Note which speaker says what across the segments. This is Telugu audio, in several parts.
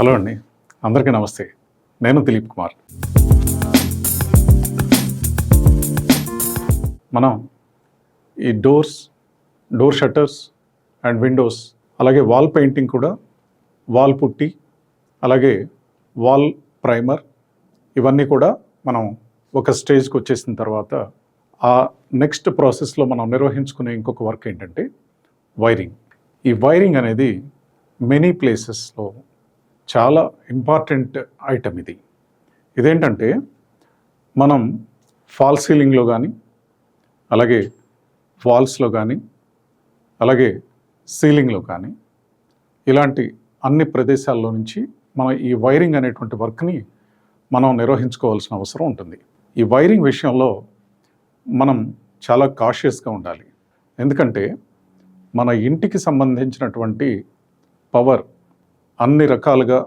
Speaker 1: హలో అండి. అందరికీ నమస్తే. నేను దిలీప్ కుమార్. మనం ఈ doors door shutters and windows అలాగే వాల్ పెయింటింగ్ కూడా వాల్ పుట్టి అలాగే వాల్ ప్రైమర్ ఇవన్నీ కూడా మనం ఒక స్టేజ్కి వచ్చేసిన తర్వాత ఆ నెక్స్ట్ ప్రాసెస్లో మనం నిర్వహించుకునే ఇంకొక వర్క్ ఏంటంటే వైరింగ్. ఈ వైరింగ్ అనేది మెనీ ప్లేసెస్లో చాలా ఇంపార్టెంట్ ఐటమ్ ఇది. ఇదేంటంటే మనం ఫాల్ సీలింగ్లో కానీ అలాగే వాల్స్లో కానీ అలాగే సీలింగ్లో కానీ ఇలాంటి అన్ని ప్రదేశాల్లో నుంచి మనం ఈ వైరింగ్ అనేటువంటి వర్క్ని మనం నిర్వహించుకోవాల్సిన అవసరం ఉంటుంది. ఈ వైరింగ్ విషయంలో మనం చాలా కాషియస్గా ఉండాలి. ఎందుకంటే మన ఇంటికి సంబంధించినటువంటి పవర్ అన్ని రకాలుగా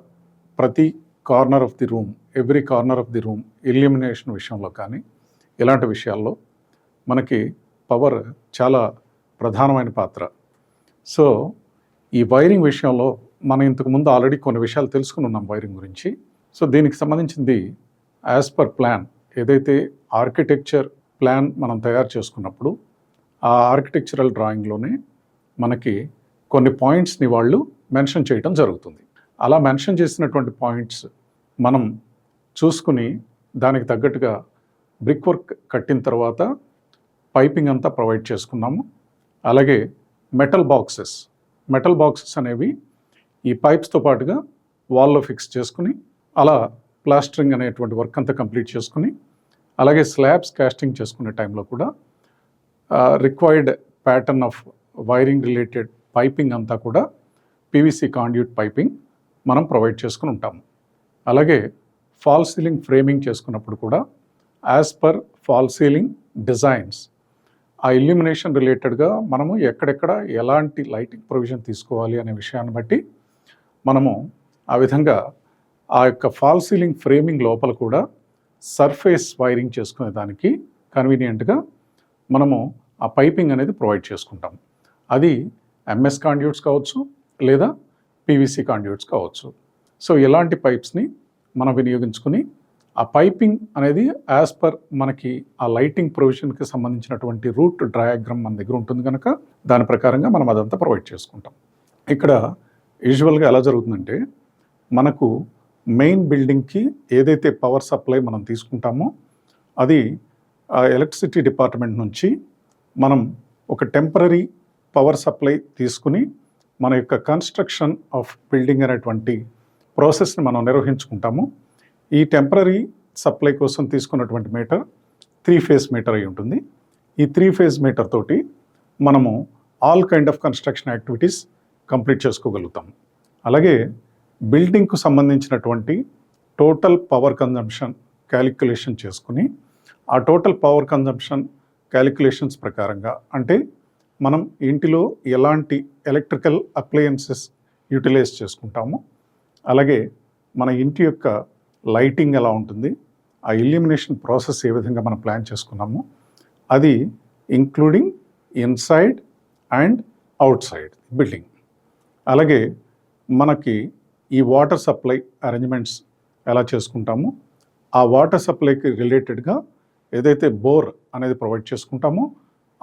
Speaker 1: ప్రతి corner of the room every corner of the room elimination విషయంలో కానీ ఇలాంటి విషయాల్లో మనకి పవర్ చాలా ప్రధానమైన పాత్ర. సో ఈ వైరింగ్ విషయంలో మనం ఇంతకుముందు ఆల్రెడీ కొన్ని విషయాలు తెలుసుకుని ఉన్నాం వైరింగ్ గురించి. సో దీనికి సంబంధించింది యాజ్ పర్ ప్లాన్ ఏదైతే ఆర్కిటెక్చర్ ప్లాన్ మనం తయారు చేసుకున్నప్పుడు ఆ ఆర్కిటెక్చరల్ డ్రాయింగ్లోనే మనకి కొన్ని పాయింట్స్ని వాళ్ళు మెన్షన్ చేయటం జరుగుతుంది. అలా మెన్షన్ చేసినటువంటి పాయింట్స్ మనం చూసుకుని దానికి తగ్గట్టుగా బ్రిక్ వర్క్ కట్టిన తర్వాత పైపింగ్ అంతా ప్రొవైడ్ చేసుకున్నాము. అలాగే మెటల్ బాక్సెస్ మెటల్ బాక్సెస్ అనేవి ఈ పైప్స్తో పాటుగా వాల్లో ఫిక్స్ చేసుకుని అలా ప్లాస్టరింగ్ అనేటువంటి వర్క్ అంతా కంప్లీట్ చేసుకుని అలాగే స్లాబ్స్ కాస్టింగ్ చేసుకునే టైంలో కూడా required pattern of wiring related piping అంతా కూడా పీవీసీ కాండ్యూట్ పైపింగ్ మనం ప్రొవైడ్ చేసుకుని ఉంటాము. అలాగే ఫాల్ సీలింగ్ ఫ్రేమింగ్ చేసుకున్నప్పుడు కూడా as per false ceiling designs ఆ ఇల్యూమినేషన్ రిలేటెడ్గా మనము ఎక్కడెక్కడ ఎలాంటి లైటింగ్ ప్రొవిజన్ తీసుకోవాలి అనే విషయాన్ని బట్టి మనము ఆ విధంగా ఆ యొక్క ఫాల్ సీలింగ్ ఫ్రేమింగ్ లోపల కూడా సర్ఫేస్ వైరింగ్ చేసుకునే దానికి కన్వీనియంట్గా మనము ఆ పైపింగ్ అనేది ప్రొవైడ్ చేసుకుంటాం అది ఎంఎస్ కాండ్యూట్స్ కావచ్చు లేదా పీవీసీ కాండ్యూట్స్ కావచ్చు. సో ఇలాంటి పైప్స్ని మనం వినియోగించుకుని ఆ పైపింగ్ అనేది యాజ్ పర్ మనకి ఆ లైటింగ్ ప్రొవిజన్కి సంబంధించినటువంటి రూట్ డయాగ్రామ్ మన దగ్గర ఉంటుంది కనుక దాని ప్రకారంగా మనం అదంతా ప్రొవైడ్ చేసుకుంటాం. ఇక్కడ యూజువల్గా ఎలా జరుగుతుందంటే మనకు మెయిన్ బిల్డింగ్కి ఏదైతే పవర్ సప్లై మనం తీసుకుంటామో అది ఆ ఎలక్ట్రిసిటీ డిపార్ట్మెంట్ నుంచి మనం ఒక టెంపరీ పవర్ సప్లై తీసుకుని మన యొక్క కన్స్ట్రక్షన్ ఆఫ్ బిల్డింగ్ అనేటువంటి ప్రాసెస్ని మనం నిర్వహించుకుంటాము. ఈ టెంపరీ సప్లై కోసం తీసుకున్నటువంటి మీటర్ త్రీ ఫేజ్ మీటర్ అయి ఉంటుంది. ఈ త్రీ ఫేజ్ మీటర్ తోటి మనము all kind of construction activities complete చేసుకోగలుగుతాం అలాగే బిల్డింగ్కు సంబంధించినటువంటి టోటల్ పవర్ కన్జంప్షన్ క్యాలిక్యులేషన్ చేసుకుని ఆ టోటల్ పవర్ కన్జంప్షన్ క్యాలిక్యులేషన్స్ ప్రకారంగా అంటే మనం ఇంటిలో ఎలాంటి ఎలక్ట్రికల్ అప్లయన్సెస్ యూటిలైజ్ చేసుకుంటాము అలాగే మన ఇంటి యొక్క లైటింగ్ ఎలా ఉంటుంది ఆ ఇల్యూమినేషన్ ప్రాసెస్ ఏ విధంగా మనం ప్లాన్ చేసుకున్నాము అది including inside and outside building. అలాగే మనకి ఈ వాటర్ సప్లై అరేంజ్మెంట్స్ ఎలా చేసుకుంటాము ఆ వాటర్ సప్లైకి రిలేటెడ్గా ఏదైతే బోర్ అనేది ప్రొవైడ్ చేసుకుంటామో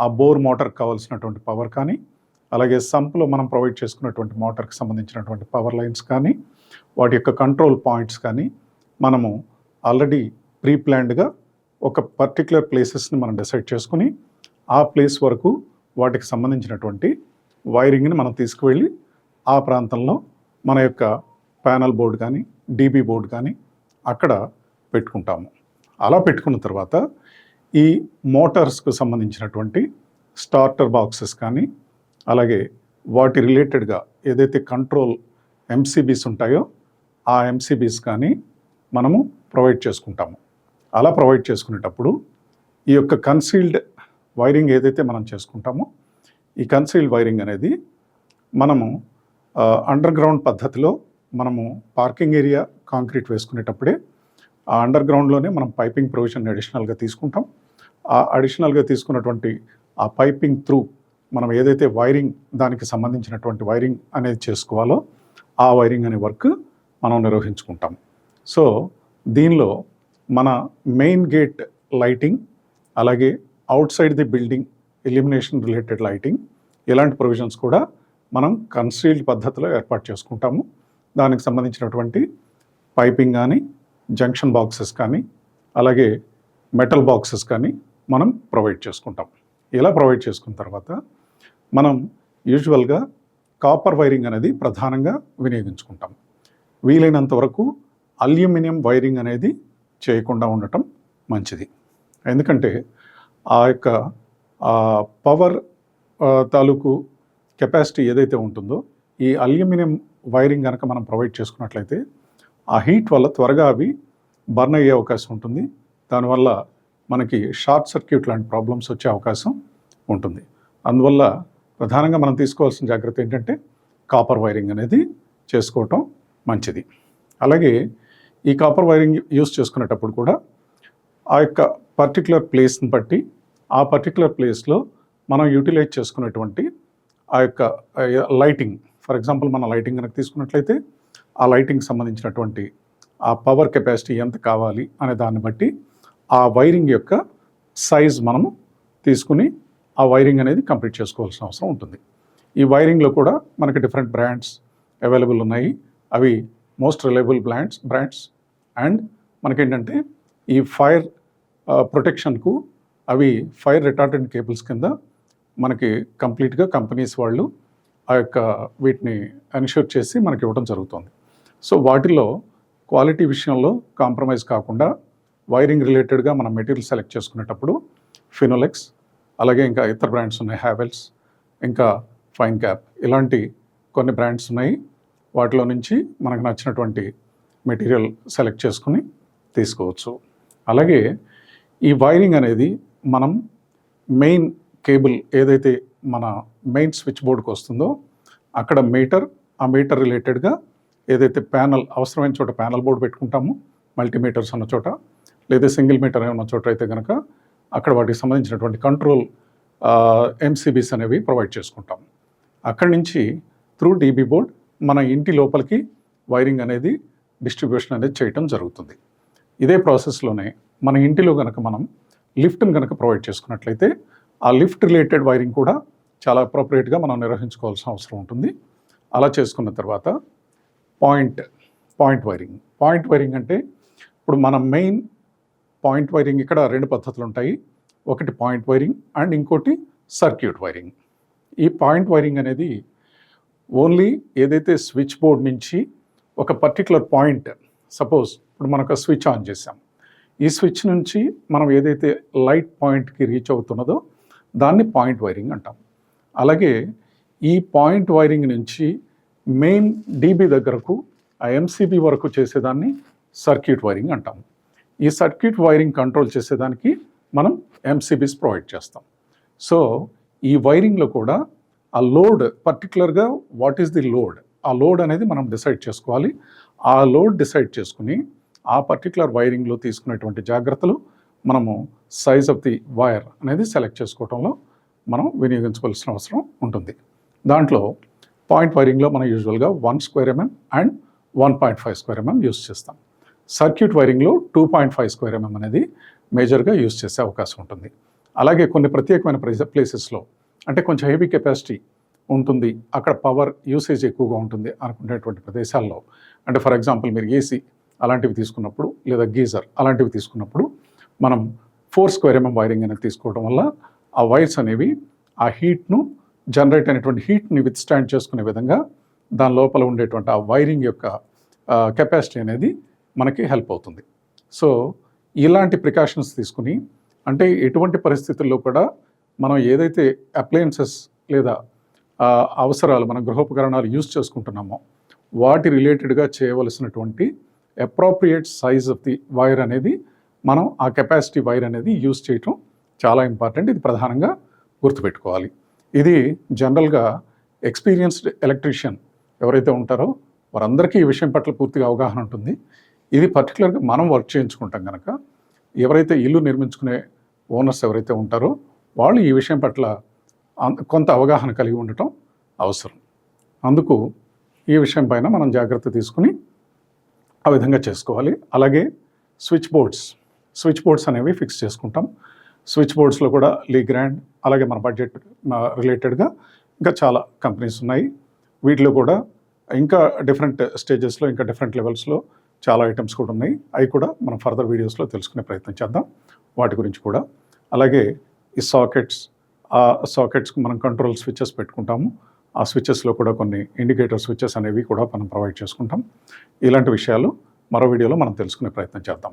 Speaker 1: ఆ బోర్ మోటార్కి కావాల్సినటువంటి పవర్ కానీ అలాగే సంప్లో మనం ప్రొవైడ్ చేసుకున్నటువంటి మోటార్కి సంబంధించినటువంటి పవర్ లైన్స్ కానీ వాటి యొక్క కంట్రోల్ పాయింట్స్ కానీ మనము ఆల్రెడీ ప్రీ ప్లాన్డ్గా ఒక పర్టికులర్ ప్లేసెస్ని మనం డిసైడ్ చేసుకుని ఆ ప్లేస్ వరకు వాటికి సంబంధించినటువంటి వైరింగ్ని మనం తీసుకువెళ్ళి ఆ ప్రాంతంలో మన యొక్క ప్యానల్ బోర్డు కానీ డీబీ బోర్డు కానీ అక్కడ పెట్టుకుంటాము. అలా పెట్టుకున్న తర్వాత ఈ మోటార్స్కు సంబంధించినటువంటి స్టార్టర్ బాక్సెస్ కానీ అలాగే వాటి రిలేటెడ్గా ఏదైతే కంట్రోల్ ఎంసీబీస్ ఉంటాయో ఆ ఎంసీబీస్ కానీ మనము ప్రొవైడ్ చేసుకుంటాము. అలా ప్రొవైడ్ చేసుకునేటప్పుడు ఈ యొక్క కన్సీల్డ్ వైరింగ్ ఏదైతే మనం చేసుకుంటామో ఈ కన్సీల్డ్ వైరింగ్ అనేది మనము అండర్ గ్రౌండ్ పద్ధతిలో మనము పార్కింగ్ ఏరియా కాంక్రీట్ వేసుకునేటప్పుడే ఆ అండర్ గ్రౌండ్లోనే మనం పైపింగ్ ప్రొవిజన్ అడిషనల్గా తీసుకుంటాం. అడిషనల్గా తీసుకున్నటువంటి ఆ పైపింగ్ త్రూ మనం ఏదైతే వైరింగ్ దానికి సంబంధించినటువంటి వైరింగ్ అనేది చేసుకోవాలో ఆ వైరింగ్ అనే వర్క్ మనం నిర్వహించుకుంటాం. సో దీనిలో మన మెయిన్ గేట్ లైటింగ్ అలాగే outside the building elimination related lighting ఇలాంటి ప్రొవిజన్స్ కూడా మనం కన్సీల్డ్ పద్ధతిలో ఏర్పాటు చేసుకుంటాము. దానికి సంబంధించినటువంటి పైపింగ్ కానీ జంక్షన్ బాక్సెస్ కానీ అలాగే మెటల్ బాక్సెస్ కానీ మనం ప్రొవైడ్ చేసుకుంటాం. ఇలా ప్రొవైడ్ చేసుకున్న తర్వాత మనం యూజువల్గా కాపర్ వైరింగ్ అనేది ప్రధానంగా వినియోగించుకుంటాం. వీలైనంత వరకు అల్యూమినియం వైరింగ్ అనేది చేయకుండా ఉండటం మంచిది. ఎందుకంటే ఆ యొక్క పవర్ తాలూకు కెపాసిటీ ఏదైతే ఉంటుందో ఈ అల్యూమినియం వైరింగ్ కనుక మనం ప్రొవైడ్ చేసుకున్నట్లయితే ఆ హీట్ వల్ల త్వరగా అవి బర్న్ అయ్యే అవకాశం ఉంటుంది. దానివల్ల మనకి షార్ట్ సర్క్యూట్ లాంటి ప్రాబ్లమ్స్ వచ్చే అవకాశం ఉంటుంది. అందువల్ల ప్రధానంగా మనం తీసుకోవాల్సిన జాగ్రత్త ఏంటంటే కాపర్ వైరింగ్ అనేది చేసుకోవటం మంచిది. అలాగే ఈ కాపర్ వైరింగ్ యూస్ చేసుకునేటప్పుడు కూడా ఆ యొక్క పర్టికులర్ ప్లేస్ని బట్టి ఆ పర్టికులర్ ప్లేస్లో మనం యూటిలైజ్ చేసుకునేటువంటి ఆ యొక్క లైటింగ్. ఫర్ ఎగ్జాంపుల్ మన లైటింగ్ కనుక తీసుకున్నట్లయితే ఆ లైటింగ్ సంబంధించినటువంటి ఆ పవర్ కెపాసిటీ ఎంత కావాలి అనే దాన్ని బట్టి ఆ వైరింగ్ యొక్క సైజ్ మనము తీసుకుని ఆ వైరింగ్ అనేది కంప్లీట్ చేసుకోవాల్సిన అవసరం ఉంటుంది. ఈ వైరింగ్లో కూడా మనకి డిఫరెంట్ బ్రాండ్స్ అవైలబుల్ ఉన్నాయి. అవి most reliable brands brands and మనకేంటంటే ఈ ఫైర్ ప్రొటెక్షన్కు అవి ఫైర్ రిటార్టెంట్ కేబుల్స్ కింద మనకి కంప్లీట్గా కంపెనీస్ వాళ్ళు ఆ యొక్క వీటిని ఎన్ష్యూర్ చేసి మనకి ఇవ్వడం జరుగుతుంది. సో వాటిలో క్వాలిటీ విషయంలో కాంప్రమైజ్ కాకుండా వైరింగ్ రిలేటెడ్గా మనం మెటీరియల్ సెలెక్ట్ చేసుకునేటప్పుడు ఫినోలెక్స్ అలాగే ఇంకా ఇతర బ్రాండ్స్ ఉన్నాయి హ్యావెల్స్ ఇంకా ఫైన్ క్యాప్ ఇలాంటి కొన్ని బ్రాండ్స్ ఉన్నాయి. వాటిలో నుంచి మనకు నచ్చినటువంటి మెటీరియల్ సెలెక్ట్ చేసుకుని తీసుకోవచ్చు. అలాగే ఈ వైరింగ్ అనేది మనం మెయిన్ కేబుల్ ఏదైతే మన మెయిన్ స్విచ్ బోర్డ్కి వస్తుందో అక్కడ మీటర్ ఆ మీటర్ రిలేటెడ్గా ఏదైతే ప్యానల్ అవసరమైన చోట ప్యానల్ బోర్డు పెట్టుకుంటాము మల్టీమీటర్స్ ఉన్న చోట లేదా సింగిల్ మీటర్ ఉన్న చోట అయితే కనుక అక్కడ వాటికి సంబంధించినటువంటి కంట్రోల్ ఎంసీబీస్ అనేవి ప్రొవైడ్ చేసుకుంటాం. అక్కడి నుంచి త్రూ డీబీ బోర్డ్ మన ఇంటి లోపలికి వైరింగ్ అనేది డిస్ట్రిబ్యూషన్ అనేది చేయటం జరుగుతుంది. ఇదే ప్రాసెస్లోనే మన ఇంటిలో కనుక మనం లిఫ్ట్ని కనుక ప్రొవైడ్ చేసుకున్నట్లయితే ఆ లిఫ్ట్ రిలేటెడ్ వైరింగ్ కూడా చాలా అప్రోప్రియేట్గా మనం నిర్వహించుకోవాల్సిన అవసరం ఉంటుంది. అలా చేసుకున్న తర్వాత point point wiring. Point wiring అంటే ఇప్పుడు మన మెయిన్ పాయింట్ వైరింగ్ ఇక్కడ రెండు పద్ధతులు ఉంటాయి. ఒకటి పాయింట్ వైరింగ్ అండ్ ఇంకోటి సర్క్యూట్ వైరింగ్. ఈ పాయింట్ వైరింగ్ అనేది ఓన్లీ ఏదైతే స్విచ్ బోర్డ్ నుంచి ఒక పర్టికులర్ పాయింట్ సపోజ్ ఇప్పుడు మనకు స్విచ్ ఆన్ చేసాం ఈ స్విచ్ నుంచి మనం ఏదైతే లైట్ పాయింట్కి రీచ్ అవుతున్నదో దాన్ని పాయింట్ వైరింగ్ అంటాం. అలాగే ఈ పాయింట్ వైరింగ్ నుంచి మెయిన్ డీబీ దగ్గరకు ఆ ఎంసీబీ వరకు చేసేదాన్ని సర్క్యూట్ వైరింగ్ అంటాం. ఈ సర్క్యూట్ వైరింగ్ కంట్రోల్ చేసేదానికి మనం ఎంసీబీస్ ప్రొవైడ్ చేస్తాం. సో ఈ వైరింగ్లో కూడా ఆ లోడ్ పర్టికులర్గా వాట్ ఈస్ ది లోడ్? ఆ లోడ్ అనేది మనం డిసైడ్ చేసుకోవాలి. ఆ లోడ్ డిసైడ్ చేసుకుని ఆ పర్టికులర్ వైరింగ్లో తీసుకునేటువంటి జాగ్రత్తలు మనము సైజ్ ఆఫ్ ది వైర్ అనేది సెలెక్ట్ చేసుకోవడంలో మనం వినియోగించవలసిన అవసరం ఉంటుంది. దాంట్లో పాయింట్ వైరింగ్లో మనం యూజువల్గా one square MM and one point five square MM use చేస్తాం. సర్క్యూట్ వైరింగ్లో two point five square MM అనేది మేజర్గా యూస్ చేసే అవకాశం ఉంటుంది. అలాగే కొన్ని ప్రత్యేకమైన ప్లేసెస్లో అంటే కొంచెం హెవీ కెపాసిటీ ఉంటుంది. అక్కడ పవర్ యూసేజ్ ఎక్కువగా ఉంటుంది అనుకునేటువంటి ప్రదేశాల్లో. అంటే ఫర్ ఎగ్జాంపుల్ మీరు ఏసీ అలాంటివి తీసుకున్నప్పుడు లేదా గీజర్ అలాంటివి తీసుకున్నప్పుడు మనం ఫోర్ స్క్వేర్ ఎంఎం వైరింగ్ అనేది తీసుకోవడం వల్ల ఆ వైర్స్ అనేవి ఆ హీట్ను జనరేట్ అయినటువంటి హీట్ని విత్ స్టాండ్ చేసుకునే విధంగా దాని లోపల ఉండేటువంటి ఆ వైరింగ్ యొక్క కెపాసిటీ అనేది మనకి హెల్ప్ అవుతుంది. సో ఇలాంటి ప్రికాషన్స్ తీసుకుని అంటే ఎటువంటి పరిస్థితుల్లో కూడా మనం ఏదైతే అప్లయన్సెస్ లేదా అవసరాలు మన గృహోపకరణాలు యూజ్ చేసుకుంటున్నామో వాటి రిలేటెడ్గా చేయవలసినటువంటి appropriate size of the wire అనేది మనం ఆ కెపాసిటీ వైర్ అనేది యూజ్ చేయటం చాలా ఇంపార్టెంట్ ఇది ప్రధానంగా గుర్తుపెట్టుకోవాలి. ఇది జనరల్గా ఎక్స్పీరియన్స్డ్ ఎలక్ట్రీషియన్ ఎవరైతే ఉంటారో వారందరికీ ఈ విషయం పట్ల పూర్తిగా అవగాహన ఉంటుంది. ఇది పర్టికులర్గా మనం వర్క్ చేయించుకుంటాం కనుక ఎవరైతే ఇల్లు నిర్మించుకునే ఓనర్స్ ఎవరైతే ఉంటారో వాళ్ళు ఈ విషయం పట్ల అం- కొంత అవగాహన కలిగి ఉండటం అవసరం. అందుకు ఈ విషయం పైన మనం జాగ్రత్త తీసుకుని ఆ విధంగా చేసుకోవాలి. అలాగే స్విచ్ బోర్డ్స్ స్విచ్ బోర్డ్స్ అనేవి ఫిక్స్ చేసుకుంటాం. స్విచ్ బోర్డ్స్లో కూడా లీ గ్రాండ్ అలాగే మన బడ్జెట్ రిలేటెడ్గా ఇంకా చాలా కంపెనీస్ ఉన్నాయి. వీటిలో కూడా ఇంకా డిఫరెంట్ స్టేజెస్లో ఇంకా డిఫరెంట్ లెవెల్స్లో చాలా ఐటమ్స్ కూడా ఉన్నాయి. అవి కూడా మనం ఫర్దర్ వీడియోస్లో తెలుసుకునే ప్రయత్నం చేద్దాం. వాటి గురించి కూడా. అలాగే ఈ సాకెట్స్ ఆ సాకెట్స్కి మనం కంట్రోల్ స్విచ్చెస్ పెట్టుకుంటాము. ఆ స్విచ్చెస్లో కూడా కొన్ని ఇండికేటర్ స్విచ్చెస్ అనేవి కూడా మనం ప్రొవైడ్ చేసుకుంటాం. ఇలాంటి విషయాలు మరో వీడియోలో మనం తెలుసుకునే ప్రయత్నం చేద్దాం.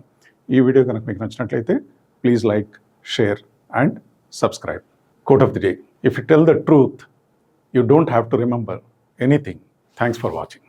Speaker 1: ఈ వీడియో కనుక మీకు నచ్చినట్లయితే please like share and subscribe quote of the day if you tell the truth you don't have to remember anything thanks for watching